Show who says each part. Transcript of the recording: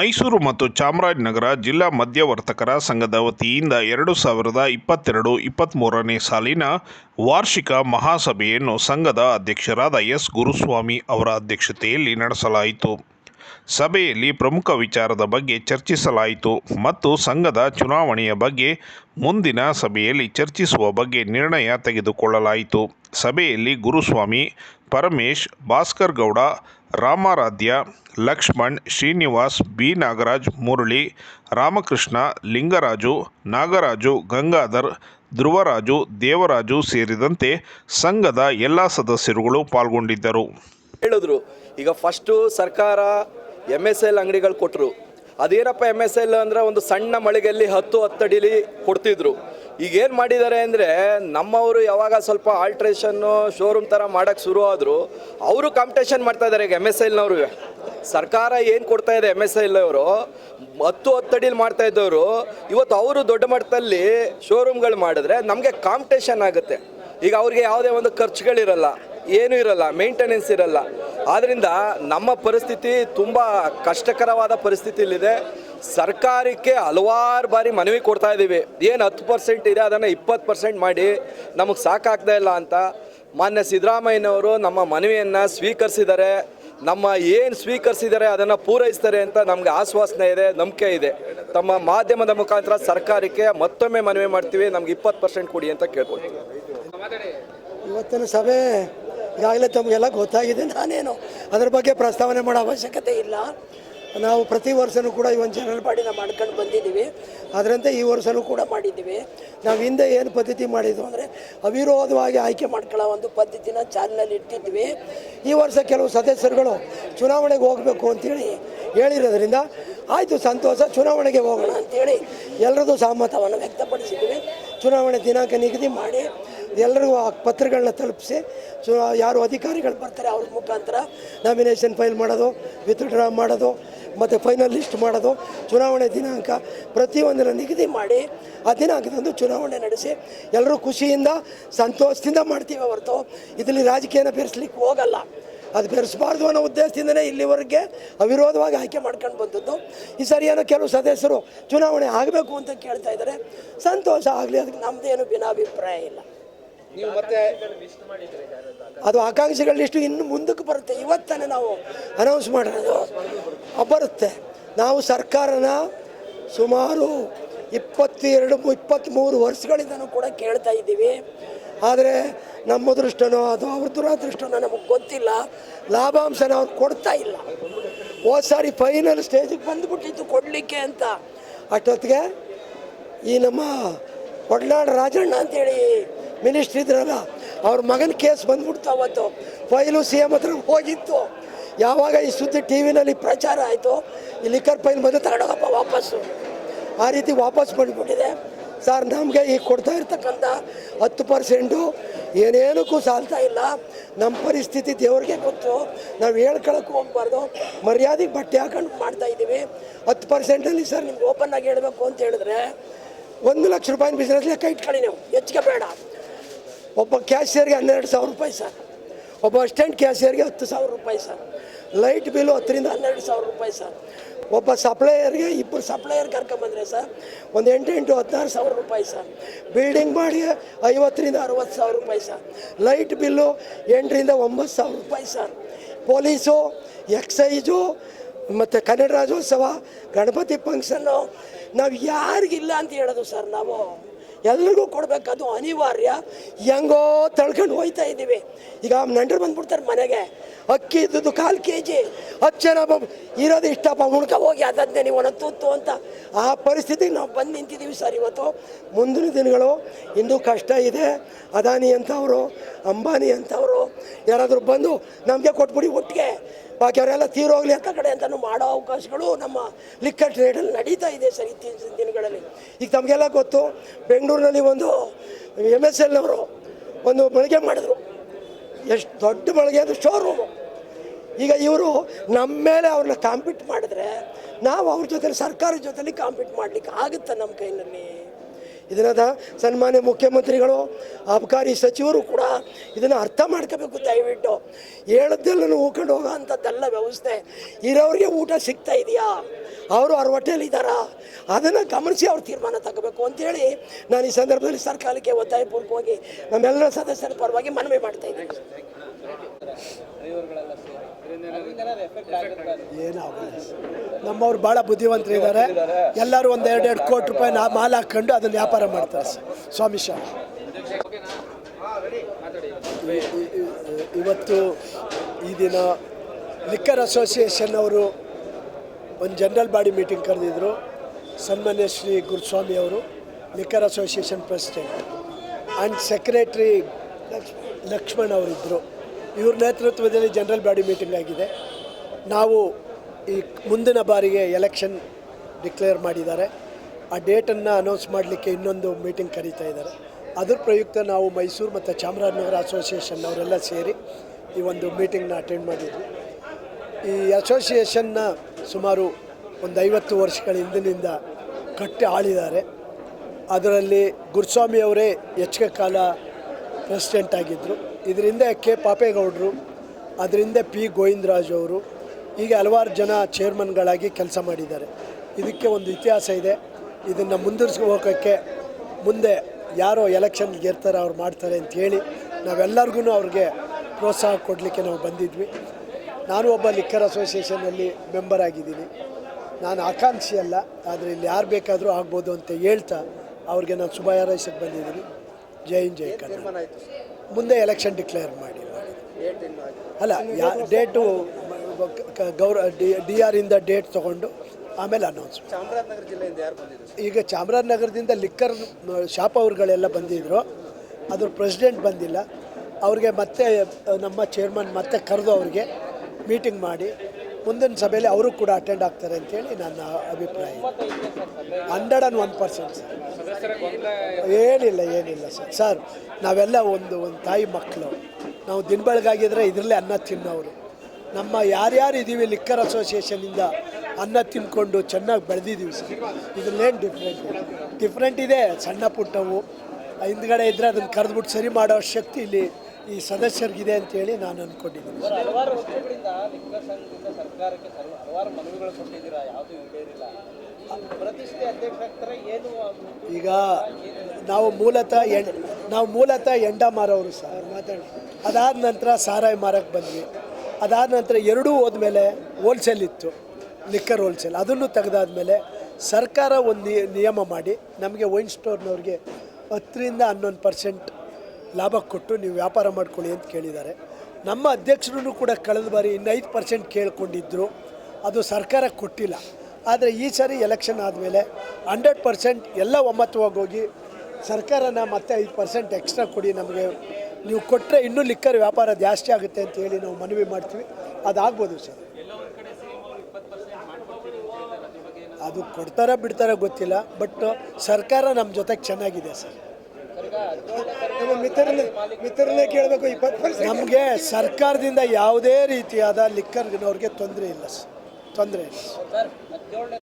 Speaker 1: ಮೈಸೂರು ಮತ್ತು ಚಾಮರಾಜನಗರ ಜಿಲ್ಲಾ ಮಧ್ಯವರ್ತಕರ ಸಂಘದ ವತಿಯಿಂದ ಎರಡು ಸಾವಿರದ ಇಪ್ಪತ್ತೆರಡು ಇಪ್ಪತ್ತ್ಮೂರನೇ ಸಾಲಿನ ವಾರ್ಷಿಕ ಮಹಾಸಭೆಯನ್ನು ಸಂಘದ ಅಧ್ಯಕ್ಷರಾದ ಎಸ್ ಗುರುಸ್ವಾಮಿ ಅವರ ಅಧ್ಯಕ್ಷತೆಯಲ್ಲಿ ನಡೆಸಲಾಯಿತು. ಸಭೆಯಲ್ಲಿ ಪ್ರಮುಖ ವಿಚಾರದ ಬಗ್ಗೆ ಚರ್ಚಿಸಲಾಯಿತು ಮತ್ತು ಸಂಘದ ಚುನಾವಣೆಯ ಬಗ್ಗೆ ಮುಂದಿನ ಸಭೆಯಲ್ಲಿ ಚರ್ಚಿಸುವ ಬಗ್ಗೆ ನಿರ್ಣಯ ತೆಗೆದುಕೊಳ್ಳಲಾಯಿತು. ಸಭೆಯಲ್ಲಿ ಗುರುಸ್ವಾಮಿ, ಪರಮೇಶ್, ಭಾಸ್ಕರ್ ಗೌಡ, ರಾಮಾರಾಧ್ಯ, ಲಕ್ಷ್ಮಣ್, ಶ್ರೀನಿವಾಸ್, ಬಿ. ನಾಗರಾಜ್ ಮುರಳಿ, ರಾಮಕೃಷ್ಣ, ಲಿಂಗರಾಜು, ನಾಗರಾಜು, ಗಂಗಾಧರ್, ಧ್ರುವರಾಜು, ದೇವರಾಜು ಸೇರಿದಂತೆ ಸಂಘದ ಎಲ್ಲ ಸದಸ್ಯರುಗಳು ಪಾಲ್ಗೊಂಡಿದ್ದರು.
Speaker 2: ಹೇಳಿದ್ರು. ಈಗ ಫಸ್ಟು ಸರ್ಕಾರ ಎಂ ಎಸ್ ಎಲ್ ಅಂಗಡಿಗಳು ಕೊಟ್ಟರು ಅದೇನಪ್ಪ ಎಂ ಎಸ್ ಎಲ್ ಅಂದರೆ ಒಂದು ಸಣ್ಣ ಮಳಿಗೆಯಲ್ಲಿ ಹತ್ತು ಹತ್ತಡಿಲಿ ಕೊಡ್ತಿದ್ರು. ಈಗ ಏನು ಮಾಡಿದ್ದಾರೆ ಅಂದರೆ ನಮ್ಮವರು ಯಾವಾಗ ಸ್ವಲ್ಪ ಆಲ್ಟ್ರೇಷನ್ನು ಶೋರೂಮ್ ಥರ ಮಾಡೋಕ್ಕೆ ಶುರು ಆದರು, ಅವರು ಕಾಂಪಿಟೇಷನ್ ಮಾಡ್ತಾ ಇದ್ದಾರೆ ಈಗ ಎಂ ಎಸ್ ಎಲ್ನವರು ಸರ್ಕಾರ ಏನು ಕೊಡ್ತಾ ಇದೆ ಎಂ ಎಸ್ ಎಲ್ ಅವರು? ಹತ್ತು ಹತ್ತಡಿಲಿ ಮಾಡ್ತಾ ಇದ್ದವರು. ಇವತ್ತು ಅವರು ದೊಡ್ಡ ಮಟ್ಟದಲ್ಲಿ ಶೋರೂಮ್ಗಳು ಮಾಡಿದ್ರೆ ನಮಗೆ ಕಾಂಪಿಟೇಷನ್ ಆಗುತ್ತೆ. ಈಗ ಅವ್ರಿಗೆ ಯಾವುದೇ ಒಂದು ಖರ್ಚುಗಳಿರಲ್ಲ. ಏನೂ ಇರಲ್ಲ ಮೇಂಟೆನೆನ್ಸ್ ಇರಲ್ಲ. ಆದ್ದರಿಂದ ನಮ್ಮ ಪರಿಸ್ಥಿತಿ ತುಂಬ ಕಷ್ಟಕರವಾದ ಪರಿಸ್ಥಿತಿಯಲ್ಲಿದೆ. ಸರ್ಕಾರಕ್ಕೆ ಹಲವಾರು ಬಾರಿ ಮನವಿ ಕೊಡ್ತಾ ಇದ್ದೀವಿ. ಏನು ಹತ್ತು ಪರ್ಸೆಂಟ್ ಇದೆ, ಅದನ್ನು ಇಪ್ಪತ್ತು ಪರ್ಸೆಂಟ್ ಮಾಡಿ ನಮಗೆ ಸಾಕಾಗ್ತಾ ಇಲ್ಲ ಅಂತ. ಮಾನ್ಯ ಸಿದ್ದರಾಮಯ್ಯನವರು ನಮ್ಮ ಮನವಿಯನ್ನು ಸ್ವೀಕರಿಸಿದ್ದಾರೆ. ನಮ್ಮ ಏನು ಸ್ವೀಕರಿಸಿದ್ದಾರೆ, ಅದನ್ನು ಪೂರೈಸ್ತಾರೆ ಅಂತ ನಮಗೆ ಆಶ್ವಾಸನೆ ಇದೆ, ನಂಬಿಕೆ ಇದೆ. ತಮ್ಮ ಮಾಧ್ಯಮದ ಮುಖಾಂತರ ಸರ್ಕಾರಕ್ಕೆ ಮತ್ತೊಮ್ಮೆ ಮನವಿ ಮಾಡ್ತೀವಿ. ನಮ್ಗೆ ಇಪ್ಪತ್ತು ಪರ್ಸೆಂಟ್ ಕೊಡಿ ಅಂತ ಕೇಳ್ಕೊಳ್ತೀವಿ.
Speaker 3: ಇವತ್ತಿನ ಸಭೆ ಈಗಾಗಲೇ ತಮಗೆಲ್ಲ ಗೊತ್ತಾಗಿದೆ ನಾನೇನು ಅದ್ರ ಬಗ್ಗೆ ಪ್ರಸ್ತಾವನೆ ಮಾಡೋ ಅವಶ್ಯಕತೆ ಇಲ್ಲ. ನಾವು ಪ್ರತಿ ವರ್ಷವೂ ಕೂಡ ಈ ಒಂದು ಜನರಲ್ ಬಾಡಿನ ಮಾಡ್ಕೊಂಡು ಬಂದಿದ್ದೀವಿ. ಅದರಂತೆ ಈ ವರ್ಷವೂ ಕೂಡ ಮಾಡಿದ್ದೀವಿ. ನಾವು ಹಿಂದೆ ಏನು ಪದ್ಧತಿ ಮಾಡಿದ್ವು ಅಂದರೆ ಅವಿರೋಧವಾಗಿ ಆಯ್ಕೆ ಮಾಡ್ಕೊಳ್ಳೋ ಒಂದು ಪದ್ಧತಿನ ಚಾಲನೆಯಲ್ಲಿ ಇಟ್ಟಿದ್ವಿ. ಈ ವರ್ಷ ಕೆಲವು ಸದಸ್ಯರುಗಳು ಚುನಾವಣೆಗೆ ಹೋಗಬೇಕು ಅಂತೇಳಿ ಹೇಳಿರೋದ್ರಿಂದ ಆಯಿತು ಸಂತೋಷ, ಚುನಾವಣೆಗೆ ಹೋಗೋಣ ಅಂತೇಳಿ ಎಲ್ಲರದ್ದು ಸಹಮತವನ್ನು ವ್ಯಕ್ತಪಡಿಸಿದ್ದೀವಿ. ಚುನಾವಣೆ ದಿನಾಂಕ ನಿಗದಿ ಮಾಡಿ ಎಲ್ಲರಿಗೂ ಆ ಪತ್ರಗಳನ್ನ ತಲುಪಿಸಿ. ಸೊ ಯಾರು ಅಧಿಕಾರಿಗಳು ಬರ್ತಾರೆ ಅವ್ರ ಮುಖಾಂತರ ನಾಮಿನೇಷನ್ ಫೈಲ್ ಮಾಡೋದು ವಿತ್ಡ್ರಾ ಮಾಡೋದು, ಮತ್ತು ಫೈನಲ್ ಲಿಸ್ಟ್ ಮಾಡೋದು, ಚುನಾವಣೆ ದಿನಾಂಕ ಪ್ರತಿಯೊಂದನ್ನು ನಿಗದಿ ಮಾಡಿ ಆ ದಿನಾಂಕದಂದು ಚುನಾವಣೆ ನಡೆಸಿ ಎಲ್ಲರೂ ಖುಷಿಯಿಂದ, ಸಂತೋಷದಿಂದ ಮಾಡ್ತೀವಿ ಹೊರತು. ಇದರಲ್ಲಿ ರಾಜಕೀಯನ ಬೆರೆಸ್ಲಿಕ್ಕೆ ಹೋಗಲ್ಲ. ಅದು ಬೆರೆಸಬಾರ್ದು ಅನ್ನೋ ಉದ್ದೇಶದಿಂದನೇ ಇಲ್ಲಿವರೆಗೆ ಅವಿರೋಧವಾಗಿ ಆಯ್ಕೆ ಮಾಡ್ಕೊಂಡು ಬಂದದ್ದು. ಈ ಸರಿ ಕೆಲವು ಸದಸ್ಯರು ಚುನಾವಣೆ ಆಗಬೇಕು ಅಂತ ಕೇಳ್ತಾ ಇದ್ದಾರೆ. ಸಂತೋಷ ಆಗಲಿ, ಅದಕ್ಕೆ ನಮ್ಮದೇನು ಭಿನ್ನಾಭಿಪ್ರಾಯ ಇಲ್ಲ.
Speaker 2: ನೀವು ಮತ್ತೆ
Speaker 3: ಅದು ಆಕಾಂಕ್ಷಿಗಳ ಲಿಸ್ಟು ಇನ್ನು ಮುಂದಕ್ಕೆ ಬರುತ್ತೆ. ಇವತ್ತಾನೆ ನಾವು ಅನೌನ್ಸ್ ಮಾಡಿರೋದು. ಬರುತ್ತೆ. ನಾವು ಸರ್ಕಾರನ ಸುಮಾರು ಇಪ್ಪತ್ತೆರಡು, ಇಪ್ಪತ್ತ್ಮೂರು ವರ್ಷಗಳಿಂದನೂ ಕೂಡ ಕೇಳ್ತಾ ಇದ್ದೀವಿ. ಆದರೆ ನಮ್ಮ ದೃಷ್ಟನೋ ಅದು ಅವ್ರ ದುರಾದೃಷ್ಟನೋ ನಮಗೆ ಗೊತ್ತಿಲ್ಲ. ಲಾಭಾಂಶನ ಅವ್ರು ಕೊಡ್ತಾ ಇಲ್ಲ. ಹೋದ ಸಾರಿ ಫೈನಲ್ ಸ್ಟೇಜಿಗೆ ಬಂದುಬಿಟ್ಟಿತ್ತು ಕೊಡಲಿಕ್ಕೆ ಅಂತ. ಅಷ್ಟೊತ್ತಿಗೆ ಈ ನಮ್ಮ ಒಡನಾಡು ರಾಜಣ್ಣ ಅಂತೇಳಿ ಮಿನಿಸ್ಟ್ರ್ ಇದ್ರಲ್ಲ, ಅವ್ರ ಮಗನ ಕೇಸ್ ಬಂದ್ಬಿಡ್ತು ಅವತ್ತು. ಫೈಲು ಸಿ ಎಂ ಹತ್ರ ಹೋಗಿತ್ತು. ಯಾವಾಗ ಈ ಸುದ್ದಿ ಟಿ ವಿನಲ್ಲಿ ಪ್ರಚಾರ ಆಯಿತು, ಈ ಲಿಕ್ಕರ್ ಫೈಲ್ ಬಂದು ತಗೊಂಡೋಗಪ್ಪ ವಾಪಸ್ಸು. ಆ ರೀತಿ ವಾಪಸ್ ಬಂದುಬಿಟ್ಟಿದೆ. ಸರ್ ನಮಗೆ ಈಗ ಕೊಡ್ತಾ ಇರ್ತಕ್ಕಂಥ ಹತ್ತು ಪರ್ಸೆಂಟು ಏನೇನಕ್ಕೂ ಸಾಲ್ತಾ ಇಲ್ಲ. ನಮ್ಮ ಪರಿಸ್ಥಿತಿ ದೇವ್ರಿಗೆ ಗೊತ್ತು. ನಾವು ಹೇಳ್ಕೊಳಕ್ಕೆ ಹೋಗ್ಬಾರ್ದು. ಮರ್ಯಾದೆಗೆ ಬಟ್ಟೆ ಹಾಕೊಂಡು ಮಾಡ್ತಾ ಇದ್ದೀವಿ. ಹತ್ತು ಪರ್ಸೆಂಟಲ್ಲಿ ಸರ್ ನಿಮ್ಗೆ ಓಪನ್ ಆಗಿ ಹೇಳಬೇಕು ಅಂತ ಹೇಳಿದ್ರೆ, ಒಂದು ಲಕ್ಷ ರೂಪಾಯಿ ಬಿಸ್ನೆಸ್ ಲೆಕ್ಕ ಇಟ್ಕೊಳ್ಳಿ ನೀವು. ಹೆಚ್ಚಿಗೆ ಬೇಡ. ಒಬ್ಬ ಕ್ಯಾಶಿಯರ್ಗೆ ಹನ್ನೆರಡು ಸಾವಿರ ರೂಪಾಯಿ ಸರ್. ಒಬ್ಬ ಅಸ್ಟೆಂಟ್ ಕ್ಯಾಶಿಯರ್ಗೆ ಹತ್ತು ಸಾವಿರ ರೂಪಾಯಿ ಸರ್. ಲೈಟ್ ಬಿಲ್ಲು ಹತ್ತರಿಂದ ಹನ್ನೆರಡು ಸಾವಿರ ರೂಪಾಯಿ ಸರ್. ಒಬ್ಬ ಸಪ್ಲೈಯರ್ಗೆ ಇಬ್ಬರು ಸಪ್ಲೈಯರ್ ಕರ್ಕೊಂಬಂದ್ರೆ ಸರ್, ಒಂದು ಎಂಟು ಎಂಟು ಹದಿನಾರು ಸಾವಿರ ರೂಪಾಯಿ ಸರ್. ಬಿಲ್ಡಿಂಗ್ ಮಾಡಿ ಐವತ್ತರಿಂದ ಅರವತ್ತು ಸಾವಿರ ರೂಪಾಯಿ ಸರ್. ಲೈಟ್ ಬಿಲ್ಲು ಎಂಟರಿಂದ ಒಂಬತ್ತು ಸಾವಿರ ರೂಪಾಯಿ ಸರ್. ಪೊಲೀಸು, ಎಕ್ಸೈಜು, ಮತ್ತು ಕನ್ನಡ ರಾಜ್ಯೋತ್ಸವ, ಗಣಪತಿ ಫಂಕ್ಷನ್ನು ನಾವು ಯಾರಿಗಿಲ್ಲ ಅಂತ ಹೇಳೋದು ಸರ್ ನಾವು. ಎಲ್ರಿಗೂ ಕೊಡಬೇಕದು ಅನಿವಾರ್ಯ. ಹೆಂಗೋ ತಳ್ಕೊಂಡು ಹೋಯ್ತಾ ಇದ್ದೀವಿ. ಈಗ ನೆಂಟರು ಬಂದ್ಬಿಡ್ತಾರೆ ಮನೆಗೆ. ಅಕ್ಕಿ ಇದ್ದದ್ದು ಕಾಲು ಕೆ ಜಿ ಹತ್ತು ಜನ ಇರೋದು ಇಷ್ಟಪ್ಪ ಹುಣ್ಕ ಹೋಗಿ ಅದನ್ನೇ ನೀವು ಒಂದು ತುತ್ತು ಅಂತ. ಆ ಪರಿಸ್ಥಿತಿಗೆ ನಾವು ಬಂದು ನಿಂತಿದ್ದೀವಿ ಸರ್ ಇವತ್ತು. ಮುಂದಿನ ದಿನಗಳು ಇಂದು ಕಷ್ಟ ಇದೆ. ಅದಾನಿ ಅಂತವರು, ಅಂಬಾನಿ ಅಂಥವ್ರು ಯಾರಾದರೂ ಬಂದು ನಮಗೆ ಕೊಟ್ಬಿಡಿ ಒಟ್ಟಿಗೆ. ಬಾಕಿ ಅವರೆಲ್ಲ ತೀರೋಗ್ಲಿ ಅಂತ ಕಡೆ ಅಂತಲೂ ಮಾಡೋ ಅವಕಾಶಗಳು ನಮ್ಮ ಲಿಕ್ಕರ್ ಟ್ರೇಡಲ್ಲಿ ನಡೀತಾ ಇದೆ ಸರ್ ಇತ್ತೀಚಿನ ದಿನಗಳಲ್ಲಿ. ಈಗ ತಮಗೆಲ್ಲ ಗೊತ್ತು, ಬೆಂಗಳೂರಿನಲ್ಲಿ ಒಂದು ಎಂ ಎಸ್ ಎಲ್ನವರು ಒಂದು ಮಳಿಗೆ ಮಾಡಿದ್ರು. ಎಷ್ಟು ದೊಡ್ಡ ಮಳಿಗೆ, ಅದು ಶೋರೂಮು ಈಗ ಇವರು ನಮ್ಮ ಮೇಲೆ ಅವ್ರನ್ನ ಕಾಂಪೀಟ್ ಮಾಡಿದ್ರೆ ನಾವು ಅವ್ರ ಜೊತೆ ಸರ್ಕಾರದ ಜೊತೆಲಿ ಕಾಂಪೀಟ್ ಮಾಡಲಿಕ್ಕೆ ಆಗುತ್ತೆ ನಮ್ಮ ಕೈನಲ್ಲಿ? ಇದನ್ನ ದ- ಸನ್ಮಾನ್ಯ ಮುಖ್ಯಮಂತ್ರಿಗಳು, ಅಬಕಾರಿ ಸಚಿವರು ಕೂಡ ಇದನ್ನು ಅರ್ಥ ಮಾಡ್ಕೋಬೇಕು ದಯವಿಟ್ಟು. ಹೇಳದ್ದೆಲ್ಲ ಹೂಕೊಂಡು ಹೋಗೋ ಅಂಥದ್ದೆಲ್ಲ ವ್ಯವಸ್ಥೆ. ಇರೋರಿಗೆ ಊಟ ಸಿಗ್ತಾ ಇದೆಯಾ? ಅವರು ಅವ್ರ ಹೊಟ್ಟೆಲಿ ಇದ್ದಾರಾ? ಅದನ್ನು ಗಮನಿಸಿ ಅವ್ರು ತೀರ್ಮಾನ ತಗೋಬೇಕು ಅಂತೇಳಿ ನಾನು ಈ ಸಂದರ್ಭದಲ್ಲಿ ಸರ್ಕಾರಕ್ಕೆ ಒತ್ತಾಯಪೂರ್ವಕವಾಗಿ ನಮ್ಮೆಲ್ಲರ ಸದಸ್ಯರ ಪರವಾಗಿ ಮನವಿ ಮಾಡ್ತಾ ಇದ್ದೀನಿ.
Speaker 4: ಏನಾಗಲ್ಲ ನಮ್ಮವ್ರು ಭಾಳ ಬುದ್ಧಿವಂತರಿದ್ದಾರೆ. ಎಲ್ಲರೂ ಒಂದು ಎರಡು ಎರಡು ಕೋಟಿ ರೂಪಾಯಿ ನಾ ಮಾಲ್ ಹಾಕ್ಕೊಂಡು ಅದನ್ನ ವ್ಯಾಪಾರ ಮಾಡ್ತಾರೆ ಸರ್. ಸ್ವಾಮಿ ಶಾ. ಇವತ್ತು ಈ ದಿನ ಲಿಕ್ಕರ್ ಅಸೋಸಿಯೇಷನ್ ಅವರು ಒಂದು ಜನರಲ್ ಬಾಡಿ ಮೀಟಿಂಗ್ ಕರೆದಿದ್ರು. ಸನ್ಮಾನ್ಯ ಶ್ರೀ ಗುರುಸ್ವಾಮಿ ಅವರು liquor association president and secretary Lakshman ಅವರಿದ್ದರು ಇವ್ರ ನೇತೃತ್ವದಲ್ಲಿ ಜನರಲ್ ಬಾಡಿ ಮೀಟಿಂಗ್ ಆಗಿದೆ. ನಾವು ಈ ಮುಂದಿನ ಬಾರಿಗೆ ಎಲೆಕ್ಷನ್ ಡಿಕ್ಲೇರ್ ಮಾಡಿದ್ದಾರೆ. ಆ ಡೇಟನ್ನು ಅನೌನ್ಸ್ ಮಾಡಲಿಕ್ಕೆ ಇನ್ನೊಂದು ಮೀಟಿಂಗ್ ಕರೀತಾ ಇದ್ದಾರೆ. ಅದ್ರ ಪ್ರಯುಕ್ತ ನಾವು ಮೈಸೂರು ಮತ್ತು ಚಾಮರಾಜನಗರ ಅಸೋಸಿಯೇಷನ್ ಅವರೆಲ್ಲ ಸೇರಿ ಈ ಒಂದು ಮೀಟಿಂಗ್ನ ಅಟೆಂಡ್ ಮಾಡಿದ್ವಿ. ಈ ಅಸೋಸಿಯೇಷನ್ನ ಸುಮಾರು ಒಂದು ಐವತ್ತು ವರ್ಷಗಳ ಹಿಂದಿನಿಂದ ಕಟ್ಟಿ ಆಳಿದ್ದಾರೆ. ಅದರಲ್ಲಿ ಗುರುಸ್ವಾಮಿಯವರೇ ಹೆಚ್ಚಿಗೆ ಕಾಲ ಪ್ರೆಸಿಡೆಂಟ್ ಆಗಿದ್ದರು ಇದರಿಂದ ಕೆ ಪಾಪೇಗೌಡರು, ಅದರಿಂದ ಪಿ ಗೋವಿಂದರಾಜ್ ಅವರು, ಹೀಗೆ ಹಲವಾರು ಜನ ಚೇರ್ಮನ್ಗಳಾಗಿ ಕೆಲಸ ಮಾಡಿದ್ದಾರೆ. ಇದಕ್ಕೆ ಒಂದು ಇತಿಹಾಸ ಇದೆ. ಇದನ್ನು ಮುಂದುವರಿಸಿ ಹೋಗೋಕ್ಕೆ ಮುಂದೆ ಯಾರೋ ಎಲೆಕ್ಷನ್ ಗೆರ್ತಾರೆ ಅವ್ರು ಮಾಡ್ತಾರೆ ಅಂತ ಹೇಳಿ ನಾವೆಲ್ಲರಿಗೂ ಅವ್ರಿಗೆ ಪ್ರೋತ್ಸಾಹ ಕೊಡಲಿಕ್ಕೆ ನಾವು ಬಂದಿದ್ವಿ. ನಾನು ಒಬ್ಬ ಲಿಕ್ಕರ್ ಅಸೋಸಿಯೇಷನಲ್ಲಿ ಮೆಂಬರ್ ಆಗಿದ್ದೀನಿ. ನಾನು ಆಕಾಂಕ್ಷಿ ಅಲ್ಲ, ಆದರೆ ಇಲ್ಲಿ ಯಾರು ಬೇಕಾದರೂ ಆಗ್ಬೋದು ಅಂತ ಹೇಳ್ತಾ ಅವ್ರಿಗೆ ನಾನು ಶುಭ ಹಾರೈಸಕ್ಕೆ ಬಂದಿದ್ದೀನಿ. ಜೈ ಹಿಂದ್ ಜೈ ಕನ್ನಡ. ಮುಂದೆ ಎಲೆಕ್ಷನ್ ಡಿಕ್ಲೇರ್ ಮಾಡಿ. ಅಲ್ಲ ಯಾ ಡೇಟು ಗೌರ ಡಿ ಆರ್ ಇಂದ ಡೇಟ್ ತಗೊಂಡು ಆಮೇಲೆ ಅನೌನ್ಸ್
Speaker 5: ಚಾಮರಾಜನಗರ ಜಿಲ್ಲೆಯಿಂದ ಯಾರು ಬಂದಿದ್ರು?
Speaker 4: ಈಗ ಚಾಮರಾಜನಗರದಿಂದ ಲಿಕ್ಕರ್ ಶಾಪ್ ಅವ್ರುಗಳೆಲ್ಲ ಬಂದಿದ್ರು. ಅದ್ರ ಪ್ರೆಸಿಡೆಂಟ್ ಬಂದಿಲ್ಲ. ಅವ್ರಿಗೆ ಮತ್ತೆ ನಮ್ಮ ಚೇರ್ಮನ್ ಮತ್ತೆ ಕರೆದು ಅವ್ರಿಗೆ ಮೀಟಿಂಗ್ ಮಾಡಿ. ಮುಂದಿನ ಸಭೆಯಲ್ಲಿ ಅವರು ಕೂಡ ಅಟೆಂಡ್ ಆಗ್ತಾರೆ ಅಂತೇಳಿ ನನ್ನ ಅಭಿಪ್ರಾಯ. Hundred and one percent sir. ಏನಿಲ್ಲ ಏನಿಲ್ಲ ಸರ್. ಸರ್, ನಾವೆಲ್ಲ ಒಂದು ಒಂದು ತಾಯಿ ಮಕ್ಕಳು ನಾವು ದಿನ ಬೆಳಗಾಗಿದ್ರೆ ಇದರಲ್ಲೇ ಅನ್ನ ತಿನ್ನೋರು. ನಮ್ಮ ಯಾರ್ಯಾರು ಇದ್ದೀವಿ ಲಿಕ್ಕರ್ ಅಸೋಸಿಯೇಷನಿಂದ ಅನ್ನ ತಿನ್ಕೊಂಡು ಚೆನ್ನಾಗಿ ಬೆಳೆದಿದ್ದೀವಿ ಸರ್. ಇದರಲ್ಲೇನು ಡಿಫ್ರೆಂಟ್ ಡಿಫ್ರೆಂಟ್ ಇದೆ, ಸಣ್ಣ ಪುಟ್ಟವು. ಹಿಂದ್ಗಡೆ ಇದ್ದರೆ ಅದನ್ನು ಕರೆದ್ಬಿಟ್ಟು ಸರಿ ಮಾಡೋ ಶಕ್ತಿ ಇಲ್ಲಿ ಈ ಸದಸ್ಯರಿಗಿದೆ ಅಂತೇಳಿ ನಾನು ಅಂದ್ಕೊಂಡಿದ್ದೀನಿ.
Speaker 5: ಹಲವಾರು ವರ್ಷಗಳಿಂದ ಲಿಕ್ಕರ್ ಸಂಘದಿಂದ ಸರ್ಕಾರಕ್ಕೆ ಹಲವಾರು ಮನವಿಗಳು ಕೊಟ್ಟಿದ್ದೀರಾ? ಯಾವುದೂ ಈಡೇರಿಲ್ಲ ಈ ಪ್ರತಿಷ್ಠೆ ಅಧ್ಯಕ್ಷರ ಏನು
Speaker 4: ಈಗ ನಾವು ಮೂಲತಃ ನಾವು ಮೂಲತಃ ಎಂಡ ಮಾರೋರು ಸರ್ ಮಾತಾಡಿ. ಅದಾದ ನಂತರ ಸಾರಾಯಿ ಮಾರಕ್ಕೆ ಬಂದ್ವಿ. ಅದಾದ ನಂತರ ಎರಡೂ ಹೋದ್ಮೇಲೆ ಹೋಲ್ಸೇಲ್ ಇತ್ತು. ಲಿಕ್ಕರ್ ಹೋಲ್ಸೇಲ್ ಅದನ್ನು ತೆಗೆದಾದ್ಮೇಲೆ ಸರ್ಕಾರ ಒಂದು ನಿಯಮ ಮಾಡಿ ನಮಗೆ ವೈನ್ ಸ್ಟೋರ್ನವ್ರಿಗೆ ಹತ್ತರಿಂದ ಹನ್ನೊಂದು ಪರ್ಸೆಂಟ್ ಲಾಭ ಕೊಟ್ಟು ನೀವು ವ್ಯಾಪಾರ ಮಾಡ್ಕೊಳ್ಳಿ ಅಂತ ಕೇಳಿದ್ದಾರೆ. ನಮ್ಮ ಅಧ್ಯಕ್ಷರು ಕೂಡ ಕಳೆದ ಬಾರಿ ಇನ್ನೈದು ಪರ್ಸೆಂಟ್ ಕೇಳ್ಕೊಂಡಿದ್ದರು ಅದು ಸರ್ಕಾರ ಕೊಟ್ಟಿಲ್ಲ. ಆದರೆ ಈ ಸಾರಿ ಎಲೆಕ್ಷನ್ ಆದಮೇಲೆ ಹಂಡ್ರೆಡ್ ಪರ್ಸೆಂಟ್ ಎಲ್ಲ ಒಮ್ಮತವಾಗಿ ಹೋಗಿ ಸರ್ಕಾರನ ಮತ್ತೆ ಐದು ಪರ್ಸೆಂಟ್ ಎಕ್ಸ್ಟ್ರಾ ಕೊಡಿ ನಮಗೆ. ನೀವು ಕೊಟ್ಟರೆ ಇನ್ನೂ ಲಿಕ್ಕರ್ ವ್ಯಾಪಾರ ಜಾಸ್ತಿ ಆಗುತ್ತೆ ಅಂತ ಹೇಳಿ ನಾವು ಮನವಿ ಮಾಡ್ತೀವಿ. ಅದಾಗ್ಬೋದು ಸರ್. ಅದು ಕೊಡ್ತಾರ ಬಿಡ್ತಾರ ಗೊತ್ತಿಲ್ಲ. ಬಟ್ ಸರ್ಕಾರ ನಮ್ಮ ಜೊತೆಗೆ ಚೆನ್ನಾಗಿದೆ ಸರ್.
Speaker 3: ನಮ್ಮ ಮಿತ್ರರನ್ನೇ ಮಿತ್ರರನ್ನೇ ಕೇಳಬೇಕು ಇಪ್ಪತ್ತು ಪರ್ಸೆಂಟ್.
Speaker 4: ನಮಗೆ ಸರ್ಕಾರದಿಂದ ಯಾವುದೇ ರೀತಿಯಾದ ಲಿಕ್ಕರ್ನವ್ರಿಗೆ ತೊಂದರೆ ಇಲ್ಲ ಸರ್ ತೊಂದರೆ ಇಲ್ಲ.